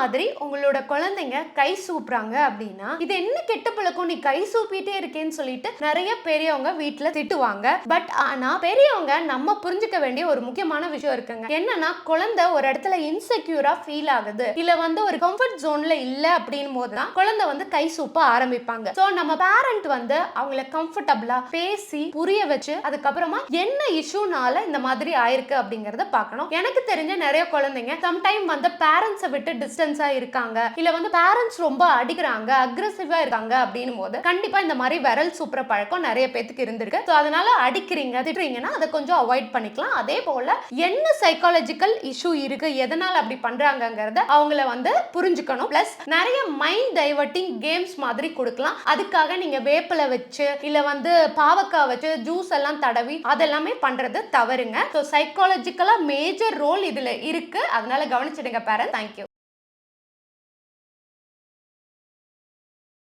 மாதிரி உங்களோட குழந்தைங்க கை சூப்புறாங்க அப்படின்னா இது என்ன கெட்ட பழக்கம்? நீ கை சூப்பிட்டே இருக்கேன்னு சொல்லிட்டு நிறைய பெரியவங்க வீட்ல திட்டுவாங்க. பட் ஆனா பெரியவங்க நம்ம புரிஞ்சுக்க வேண்டிய ஒரு முக்கியமான விஷயம் இருக்குங்க. என்னன்னா குழந்தை ஒரு இடத்துல இன்செக்யூரா ஃபீல் ஆகுது. இல்ல வந்து ஒரு கம்ஃபர்ட் ஜோன்ல இல்ல அப்படின் போது தான் குழந்தை வந்து கை சூப்ப ஆரம்பிப்பாங்க. சோ நம்ம பேரண்ட் வந்து அவங்கள கம்ஃபர்டபுளா பேசி புரிய வச்சு அதுக்கப்புறமா என்ன இஷ்யூனால இந்த மாதிரி ஆயிருக்கு அப்படிங்கறத பார்க்கணும். எனக்கு தெரிஞ்ச நிறைய குழந்தைங்க சம்டைம் வந்து பேரண்ட்ஸை விட்டு டிஸ்டன்ஸ் இருக்காங்க. இல்ல வந்து பேரண்ட்ஸ் ரொம்ப அடிக்கிறாங்க அக்ரெசிவா இருக்காங்க அப்படின்னும் போது கண்டிப்பா இந்த மாதிரி விரல் சூப்பர பழக்கம் நிறைய பேத்துக்கு இருந்திருக்கு. ஸோ அதனால அடிக்கிறீங்க திட்டுறீங்கன்னா அதை கொஞ்சம் அவாய்ட் பண்ணிக்கலாம். அதே போல என்ன சைக்காலஜிக்கல் இஷ்யூ இருக்கு எதனால அப்படி பண்றாங்கங்கிறத அவங்கள வந்து புரிஞ்சுக்கணும். பிளஸ் நிறைய மைண்ட் டைவர்ட்டிங் கேம்ஸ் மாதிரி கொடுக்கலாம். அதுக்காக நீங்க வேப்பில வச்சு இல்ல வந்து பாவக்காய் வச்சு ஜூஸ் எல்லாம் தடவி அதெல்லாமே பண்றது தவறுங்க. ஸோ சைக்காலஜிக்கலா மேஜர் ரோல் இதுல இருக்கு. அதனால கவனிச்சிடுங்க பேரன் தேங்க்யூ